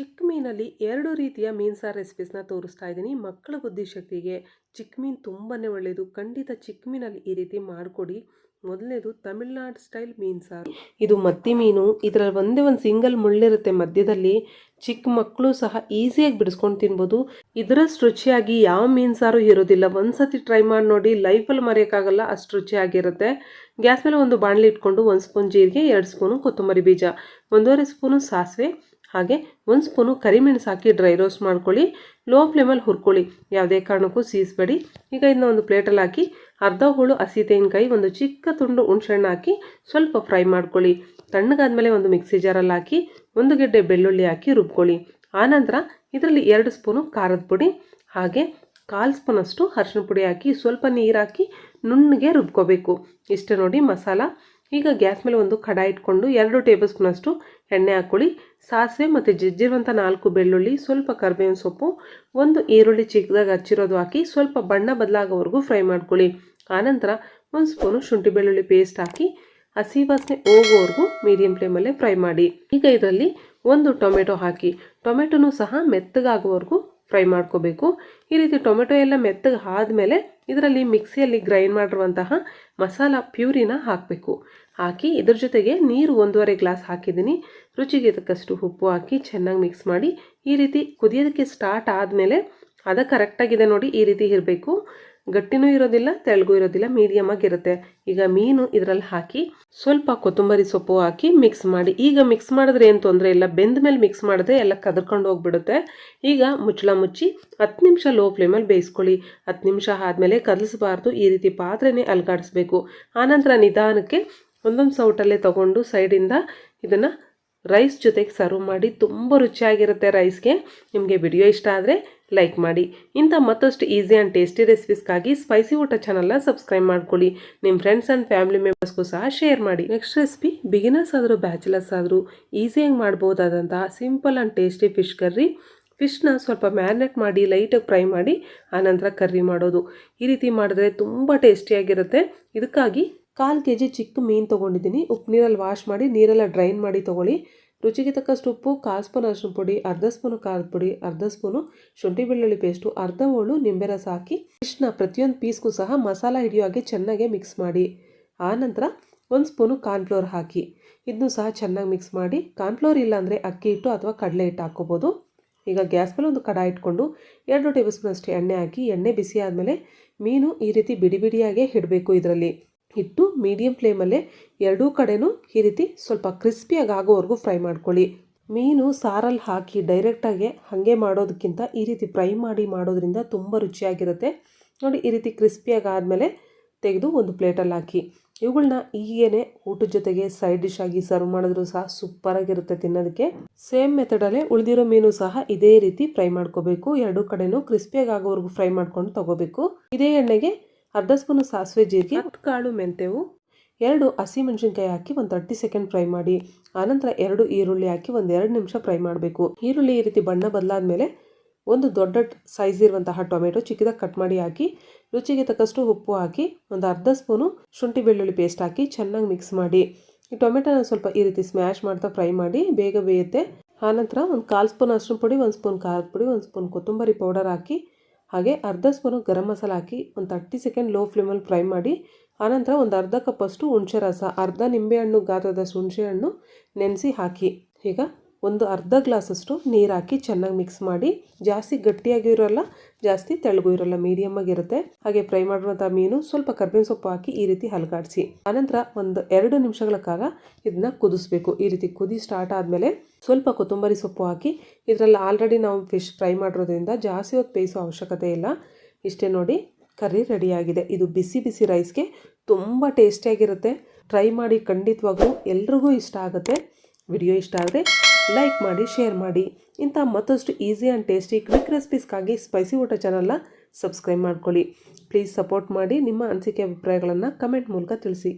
ಚಿಕ್ಕ ಮೀನಲ್ಲಿ ಎರಡು ರೀತಿಯ ಮೀನು ಸಾರು ರೆಸಿಪೀಸ್ನ ತೋರಿಸ್ತಾ ಇದ್ದೀನಿ. ಮಕ್ಕಳ ಬುದ್ಧಿಶಕ್ತಿಗೆ ಚಿಕ್ಕ ಮೀನು ತುಂಬಾ ಒಳ್ಳೆಯದು ಖಂಡಿತ ಚಿಕ್ಕ ಮೀನಲ್ಲಿ ಈ ರೀತಿ ಮಾಡಿಕೊಡಿ. ಮೊದಲನೇದು ತಮಿಳ್ನಾಡು ಸ್ಟೈಲ್ ಮೀನು ಸಾರು. ಇದು ಮತ್ತಿ ಮೀನು. ಇದರಲ್ಲಿ ಒಂದೇ ಒಂದು ಸಿಂಗಲ್ ಮುಳ್ಳಿರುತ್ತೆ ಮಧ್ಯದಲ್ಲಿ. ಚಿಕ್ಕ ಮಕ್ಕಳು ಸಹ ಈಸಿಯಾಗಿ ಬಿಡಿಸ್ಕೊಂಡು ತಿನ್ಬೋದು. ಇದರಷ್ಟು ರುಚಿಯಾಗಿ ಯಾವ ಮೀನು ಸಾರು ಇರೋದಿಲ್ಲ. ಒಂದ್ಸತಿ ಟ್ರೈ ಮಾಡಿ ನೋಡಿ. ಲೈಫಲ್ಲಿ ಮರೆಯೋಕ್ಕಾಗಲ್ಲ. ಅಷ್ಟು ರುಚಿಯಾಗಿರುತ್ತೆ. ಗ್ಯಾಸ್ ಮೇಲೆ ಒಂದು ಬಾಣಲಿ ಇಟ್ಕೊಂಡು ಒಂದು ಸ್ಪೂನ್ ಜೀರಿಗೆ, ಎರಡು ಸ್ಪೂನು ಕೊತ್ತಂಬರಿ ಬೀಜ, ಒಂದೂವರೆ ಸ್ಪೂನು ಸಾಸಿವೆ ಹಾಗೆ ಒಂದು ಸ್ಪೂನು ಕರಿಮೆಣಸು ಹಾಕಿ ಡ್ರೈ ರೋಸ್ಟ್ ಮಾಡ್ಕೊಳ್ಳಿ. ಲೋ ಫ್ಲೇಮಲ್ಲಿ ಹುರ್ಕೊಳ್ಳಿ. ಯಾವುದೇ ಕಾರಣಕ್ಕೂ ಸೀಸ್ಬೇಡಿ. ಈಗ ಇದನ್ನ ಒಂದು ಪ್ಲೇಟಲ್ಲಿ ಹಾಕಿ ಅರ್ಧ ಹೋಳು ಹಸಿ ತೆಂಗಿನಕಾಯಿ, ಒಂದು ಚಿಕ್ಕ ತುಂಡು ಹುಣ್ಸೆಹಣ್ಣು ಹಾಕಿ ಸ್ವಲ್ಪ ಫ್ರೈ ಮಾಡ್ಕೊಳ್ಳಿ. ತಣ್ಣಗಾದ್ಮೇಲೆ ಒಂದು ಮಿಕ್ಸಿ ಜಾರಲ್ಲಿ ಹಾಕಿ ಒಂದು ಗೆಡ್ಡೆ ಬೆಳ್ಳುಳ್ಳಿ ಹಾಕಿ ರುಬ್ಕೊಳ್ಳಿ. ಆನಂತರ ಇದರಲ್ಲಿ ಎರಡು ಸ್ಪೂನು ಖಾರದ ಪುಡಿ, ಹಾಗೆ ಕಾಲು ಸ್ಪೂನಷ್ಟು ಅರಿಶಿನ ಪುಡಿ ಹಾಕಿ ಸ್ವಲ್ಪ ನೀರು ಹಾಕಿ ನುಣ್ಣಗೆ ರುಬ್ಕೋಬೇಕು. ಇಷ್ಟೇ ನೋಡಿ ಮಸಾಲ. ಈಗ ಗ್ಯಾಸ್ ಮೇಲೆ ಒಂದು ಕಡಾಯಿ ಇಟ್ಕೊಂಡು ಎರಡು ಟೇಬಲ್ ಸ್ಪೂನಷ್ಟು ಎಣ್ಣೆ ಹಾಕ್ಕೊಳ್ಳಿ. ಸಾಸಿವೆ ಮತ್ತು ಜಜ್ಜಿರುವಂಥ ನಾಲ್ಕು ಬೆಳ್ಳುಳ್ಳಿ, ಸ್ವಲ್ಪ ಕರಿಬೇವಿನ ಸೊಪ್ಪು, ಒಂದು ಈರುಳ್ಳಿ ಚಿಕ್ಕದಾಗಿ ಹಚ್ಚಿರೋದು ಹಾಕಿ ಸ್ವಲ್ಪ ಬಣ್ಣ ಬದಲಾಗೋವರೆಗೂ ಫ್ರೈ ಮಾಡ್ಕೊಳ್ಳಿ. ಆನಂತರ ಒಂದು ಸ್ಪೂನು ಶುಂಠಿ ಬೆಳ್ಳುಳ್ಳಿ ಪೇಸ್ಟ್ ಹಾಕಿ ಹಸಿ ವಾಸನೆ ಹೋಗೋವರೆಗೂ ಮೀಡಿಯಂ ಫ್ಲೇಮಲ್ಲೇ ಫ್ರೈ ಮಾಡಿ. ಈಗ ಇದರಲ್ಲಿ ಒಂದು ಟೊಮೆಟೊ ಹಾಕಿ, ಟೊಮೆಟೊನೂ ಸಹ ಮೆತ್ತಗಾಗುವವರೆಗೂ ಫ್ರೈ ಮಾಡ್ಕೋಬೇಕು. ಈ ರೀತಿ ಟೊಮೆಟೊ ಎಲ್ಲ ಮೆತ್ತಗೆ ಆದಮೇಲೆ ಇದರಲ್ಲಿ ಮಿಕ್ಸಿಯಲ್ಲಿ ಗ್ರೈಂಡ್ ಮಾಡಿರುವಂತಹ ಮಸಾಲ ಪ್ಯೂರಿನ ಹಾಕಬೇಕು. ಹಾಕಿ ಇದ್ರ ಜೊತೆಗೆ ನೀರು ಒಂದೂವರೆ ಗ್ಲಾಸ್ ಹಾಕಿದ್ದೀನಿ. ರುಚಿಗೆ ತಕ್ಕಷ್ಟು ಉಪ್ಪು ಹಾಕಿ ಚೆನ್ನಾಗಿ ಮಿಕ್ಸ್ ಮಾಡಿ ಈ ರೀತಿ ಕುದಿಯೋದಕ್ಕೆ ಸ್ಟಾರ್ಟ್ ಆದಮೇಲೆ ಅದ ಕರೆಕ್ಟಾಗಿದೆ ನೋಡಿ ಈ ರೀತಿ ಇರಬೇಕು. ಗಟ್ಟಿನೂ ಇರೋದಿಲ್ಲ ತೆಳಗೂ ಇರೋದಿಲ್ಲ ಮೀಡಿಯಮ್ ಆಗಿರುತ್ತೆ ಈಗ ಮೀನು ಇದರಲ್ಲಿ ಹಾಕಿ ಸ್ವಲ್ಪ ಕೊತ್ತಂಬರಿ ಸೊಪ್ಪು ಹಾಕಿ ಮಿಕ್ಸ್ ಮಾಡಿ. ಈಗ ಮಿಕ್ಸ್ ಮಾಡಿದ್ರೆ ಏನು ತೊಂದರೆ ಇಲ್ಲ, ಬೆಂದ ಮೇಲೆ ಮಿಕ್ಸ್ ಮಾಡಿದ್ರೆ ಎಲ್ಲ ಕದರ್ಕೊಂಡು ಹೋಗ್ಬಿಡುತ್ತೆ. ಈಗ ಮುಚ್ಚಳ ಮುಚ್ಚಿ ಹತ್ತು ನಿಮಿಷ ಲೋ ಫ್ಲೇಮಲ್ಲಿ ಬೇಯಿಸ್ಕೊಳ್ಳಿ. ಹತ್ತು ನಿಮಿಷ ಆದಮೇಲೆ ಕದಲಿಸಬಾರ್ದು, ಈ ರೀತಿ ಪಾತ್ರೆನೇ ಅಲ್ಗಾಡಿಸ್ಬೇಕು. ಆನಂತರ ನಿಧಾನಕ್ಕೆ ಒಂದೊಂದು ಸೌಟಲ್ಲೇ ತೊಗೊಂಡು ಸೈಡಿಂದ ಇದನ್ನು ರೈಸ್ ಜೊತೆಗೆ ಸರ್ವ್ ಮಾಡಿ ತುಂಬ ರುಚಿಯಾಗಿರುತ್ತೆ ರೈಸ್ಗೆ. ನಿಮಗೆ ವಿಡಿಯೋ ಇಷ್ಟ ಆದರೆ ಲೈಕ್ ಮಾಡಿ. ಇಂಥ ಮತ್ತಷ್ಟು ಈಸಿ ಆ್ಯಂಡ್ ಟೇಸ್ಟಿ ರೆಸಿಪೀಸ್ಗಾಗಿ ಸ್ಪೈಸಿ ಊಟ ಚಾನಲ್ನ ಸಬ್ಸ್ಕ್ರೈಬ್ ಮಾಡ್ಕೊಳ್ಳಿ. ನಿಮ್ಮ ಫ್ರೆಂಡ್ಸ್ ಆ್ಯಂಡ್ ಫ್ಯಾಮಿಲಿ ಮೆಂಬರ್ಸ್ಗೂ ಸಹ ಶೇರ್ ಮಾಡಿ. ನೆಕ್ಸ್ಟ್ ರೆಸಿಪಿ ಬಿಗಿನರ್ಸ್ ಆದರೂ ಬ್ಯಾಚುಲರ್ಸ್ ಆದರೂ ಈಸಿಯಾಗಿ ಮಾಡ್ಬೋದಾದಂಥ simple and tasty fish curry ಫಿಶ್ನ ಸ್ವಲ್ಪ ಮ್ಯಾರಿನೇಟ್ ಮಾಡಿ ಲೈಟಾಗಿ ಫ್ರೈ ಮಾಡಿ, ಆನಂತರ ಕರ್ರಿ ಮಾಡೋದು. ಈ ರೀತಿ ಮಾಡಿದ್ರೆ ತುಂಬ ಟೇಸ್ಟಿಯಾಗಿರುತ್ತೆ ಇದಕ್ಕಾಗಿ ಕಾಲು ಕೆ ಜಿ ಚಿಕ್ಕ ಮೀನು ತೊಗೊಂಡಿದ್ದೀನಿ. ಉಪ್ಪು ನೀರಲ್ಲಿ ವಾಶ್ ಮಾಡಿ, ನೀರೆಲ್ಲ ಡ್ರೈನ್ ಮಾಡಿ ತೊಗೊಳ್ಳಿ. ರುಚಿಗೆ ತಕ್ಕಷ್ಟು ಉಪ್ಪು, ಕಾಲು ಸ್ಪೂನ್ ಅರಿಶಿನ ಪುಡಿ, ಅರ್ಧ ಸ್ಪೂನು ಖಾರದ ಪುಡಿ, ಅರ್ಧ ಸ್ಪೂನು ಶುಂಠಿ ಬೆಳ್ಳುಳ್ಳಿ ಪೇಸ್ಟು ಅರ್ಧ ಹೋಳು ನಿಂಬೆ ರಸ ಹಾಕಿ ಇಷ್ಟನ್ನ ಪ್ರತಿಯೊಂದು ಪೀಸ್ಗೂ ಸಹ ಮಸಾಲ ಹಿಡಿಯೋ ಹಾಗೆ ಚೆನ್ನಾಗಿ ಮಿಕ್ಸ್ ಮಾಡಿ. ಆನಂತರ ಒಂದು ಸ್ಪೂನು ಕಾರ್ನ್ಫ್ಲೋರ್ ಹಾಕಿ. ಇದನ್ನು ಸಹ ಚೆನ್ನಾಗಿ ಮಿಕ್ಸ್ ಮಾಡಿ. ಕಾರ್ನ್ಫ್ಲೋರ್ ಇಲ್ಲಾಂದರೆ ಅಕ್ಕಿ ಹಿಟ್ಟು ಅಥವಾ ಕಡಲೆ ಹಿಟ್ಟು ಹಾಕ್ಕೋಬೋದು. ಈಗ ಗ್ಯಾಸ್ ಮೇಲೆ ಒಂದು ಕಡಾಯಿ ಇಟ್ಕೊಂಡು ಎರಡು ಟೇಬಲ್ ಸ್ಪೂನ್ ಅಷ್ಟು ಎಣ್ಣೆ ಹಾಕಿ, ಎಣ್ಣೆ ಬಿಸಿ ಆದಮೇಲೆ ಮೀನು ಈ ರೀತಿ ಬಿಡಿ ಬಿಡಿಯಾಗೇ ಇಡಬೇಕು ಇದರಲ್ಲಿ. ಇಟ್ಟು ಮೀಡಿಯಂ ಫ್ಲೇಮಲ್ಲೇ ಎರಡೂ ಕಡೆನೂ ಈ ರೀತಿ ಸ್ವಲ್ಪ ಕ್ರಿಸ್ಪಿಯಾಗಿ ಆಗೋವರೆಗೂ ಫ್ರೈ ಮಾಡ್ಕೊಳ್ಳಿ. ಮೀನು ಸಾರಲ್ಲಿ ಹಾಕಿ ಡೈರೆಕ್ಟಾಗಿ ಹಾಗೆ ಮಾಡೋದಕ್ಕಿಂತ ಈ ರೀತಿ ಫ್ರೈ ಮಾಡಿ ಮಾಡೋದ್ರಿಂದ ತುಂಬ ರುಚಿಯಾಗಿರುತ್ತೆ. ನೋಡಿ ಈ ರೀತಿ ಕ್ರಿಸ್ಪಿಯಾಗಿ ಆದಮೇಲೆ ತೆಗೆದು ಒಂದು ಪ್ಲೇಟಲ್ಲಿ ಹಾಕಿ. ಇವುಗಳನ್ನ ಹೀಗೇನೆ ಊಟದ ಜೊತೆಗೆ ಸೈಡ್ ಡಿಶ್ ಆಗಿ ಸರ್ವ್ ಮಾಡಿದ್ರು ಸಹ ಸೂಪರಾಗಿರುತ್ತೆ ತಿನ್ನೋದಕ್ಕೆ. ಸೇಮ್ ಮೆಥಡಲ್ಲೇ ಉಳಿದಿರೋ ಮೀನು ಸಹ ಇದೇ ರೀತಿ ಫ್ರೈ ಮಾಡ್ಕೋಬೇಕು. ಎರಡೂ ಕಡೆನೂ ಕ್ರಿಸ್ಪಿಯಾಗಿ ಆಗೋವರೆಗೂ ಫ್ರೈ ಮಾಡ್ಕೊಂಡು ತಗೋಬೇಕು. ಇದೇ ಎಣ್ಣೆಗೆ ಅರ್ಧ ಸ್ಪೂನು ಸಾಸಿವೆ ಜೀರಿಗೆ ಹತ್ತು ಕಾಳು ಮೆಂತೆವು ಎರಡು ಹಸಿಮೆಣಸಿನ್ಕಾಯಿ ಹಾಕಿ ಒಂದು ತರ್ಟಿ ಸೆಕೆಂಡ್ ಫ್ರೈ ಮಾಡಿ. ಆನಂತರ ಎರಡು ಈರುಳ್ಳಿ ಹಾಕಿ ಒಂದು ಎರಡು ನಿಮಿಷ ಫ್ರೈ ಮಾಡಬೇಕು. ಈರುಳ್ಳಿ ಈ ರೀತಿ ಬಣ್ಣ ಬದಲಾದ ಮೇಲೆ ಒಂದು ದೊಡ್ಡ ಸೈಜ್ ಇರುವಂತಹ ಟೊಮೆಟೊ ಚಿಕ್ಕದಾಗಿ ಕಟ್ ಮಾಡಿ ಹಾಕಿ ರುಚಿಗೆ ತಕ್ಕಷ್ಟು ಉಪ್ಪು ಹಾಕಿ ಒಂದು ಅರ್ಧ ಸ್ಪೂನು ಶುಂಠಿ ಬೆಳ್ಳುಳ್ಳಿ ಪೇಸ್ಟ್ ಹಾಕಿ ಚೆನ್ನಾಗಿ ಮಿಕ್ಸ್ ಮಾಡಿ. ಈ ಟೊಮೆಟೊನ ಸ್ವಲ್ಪ ಈ ರೀತಿ ಸ್ಮ್ಯಾಶ್ ಮಾಡ್ತಾ ಫ್ರೈ ಮಾಡಿ ಬೇಗ ಬೇಯುತ್ತೆ. ಆನಂತರ ಒಂದು ಕಾಲು ಸ್ಪೂನ್ ಅರಿಶಿನ ಪುಡಿ ಒಂದು ಸ್ಪೂನ್ ಖಾರದ ಪುಡಿ ಒಂದು ಸ್ಪೂನ್ ಕೊತ್ತಂಬರಿ ಪೌಡರ್ ಹಾಕಿ ಹಾಗೆ ಅರ್ಧ ಸ್ಪೂನು ಗರಂ ಮಸಾಲ ಹಾಕಿ ಒಂದು ತರ್ಟಿ ಸೆಕೆಂಡ್ ಲೋ ಫ್ಲೇಮಲ್ಲಿ ಫ್ರೈ ಮಾಡಿ ಆನಂತರ ಒಂದು ಅರ್ಧ ಕಪ್ಪಷ್ಟು ಹುಣಸೆ ರಸ, ಅರ್ಧ ನಿಂಬೆಹಣ್ಣು ಗಾತ್ರದಷ್ಟು ಹುಣಸೆಹಣ್ಣು ನೆನೆಸಿ ಹಾಕಿ. ಈಗ ಒಂದು ಅರ್ಧ ಗ್ಲಾಸಷ್ಟು ನೀರು ಹಾಕಿ ಚೆನ್ನಾಗಿ ಮಿಕ್ಸ್ ಮಾಡಿ. ಜಾಸ್ತಿ ಗಟ್ಟಿಯಾಗಿ ಇರೋಲ್ಲ, ಜಾಸ್ತಿ ತೆಳಗೂ ಇರೋಲ್ಲ ಮೀಡಿಯಮ್ ಆಗಿರುತ್ತೆ ಹಾಗೆ ಫ್ರೈ ಮಾಡಿರುವಂಥ ಮೀನು ಸ್ವಲ್ಪ ಕರ್ಬೇವಿನ ಸೊಪ್ಪು ಹಾಕಿ ಈ ರೀತಿ ಹಲಗಾಡಿಸಿ. ಆನಂತರ ಒಂದು ಎರಡು ನಿಮಿಷಗಳ ಕಾಲ ಇದನ್ನ ಕುದಿಸ್ಬೇಕು. ಈ ರೀತಿ ಕುದಿ ಸ್ಟಾರ್ಟ್ ಆದಮೇಲೆ ಸ್ವಲ್ಪ ಕೊತ್ತಂಬರಿ ಸೊಪ್ಪು ಹಾಕಿ, ಇದರಲ್ಲಿ ಆಲ್ರೆಡಿ ನಾವು ಫಿಶ್ ಫ್ರೈ ಮಾಡಿರೋದ್ರಿಂದ ಜಾಸ್ತಿ ಹೊತ್ತು ಬೇಯಿಸೋ ಅವಶ್ಯಕತೆ ಇಲ್ಲ. ಇಷ್ಟೇ ನೋಡಿ, ಕರ್ರಿ ರೆಡಿಯಾಗಿದೆ ಇದು ಬಿಸಿ ಬಿಸಿ ರೈಸ್ಗೆ ತುಂಬ ಟೇಸ್ಟಿಯಾಗಿರುತ್ತೆ ಟ್ರೈ ಮಾಡಿ ಖಂಡಿತವಾಗೂ ಎಲ್ರಿಗೂ ಇಷ್ಟ ಆಗುತ್ತೆ. ವಿಡಿಯೋ ಇಷ್ಟ ಆದರೆ ಲೈಕ್ ಮಾಡಿ ಶೇರ್ ಮಾಡಿ. ಇಂಥ ಮತ್ತಷ್ಟು ಈಸಿ ಆ್ಯಂಡ್ ಟೇಸ್ಟಿ ಕ್ವಿಕ್ ರೆಸಿಪೀಸ್ಗಾಗಿ ಸ್ಪೈಸಿ ಊಟ ಚಾನಲ್ನ ಸಬ್ಸ್ಕ್ರೈಬ್ ಮಾಡ್ಕೊಳ್ಳಿ. ಪ್ಲೀಸ್ ಸಪೋರ್ಟ್ ಮಾಡಿ, ನಿಮ್ಮ ಅನಿಸಿಕೆ ಅಭಿಪ್ರಾಯಗಳನ್ನು ಕಮೆಂಟ್ ಮೂಲಕ ತಿಳಿಸಿ.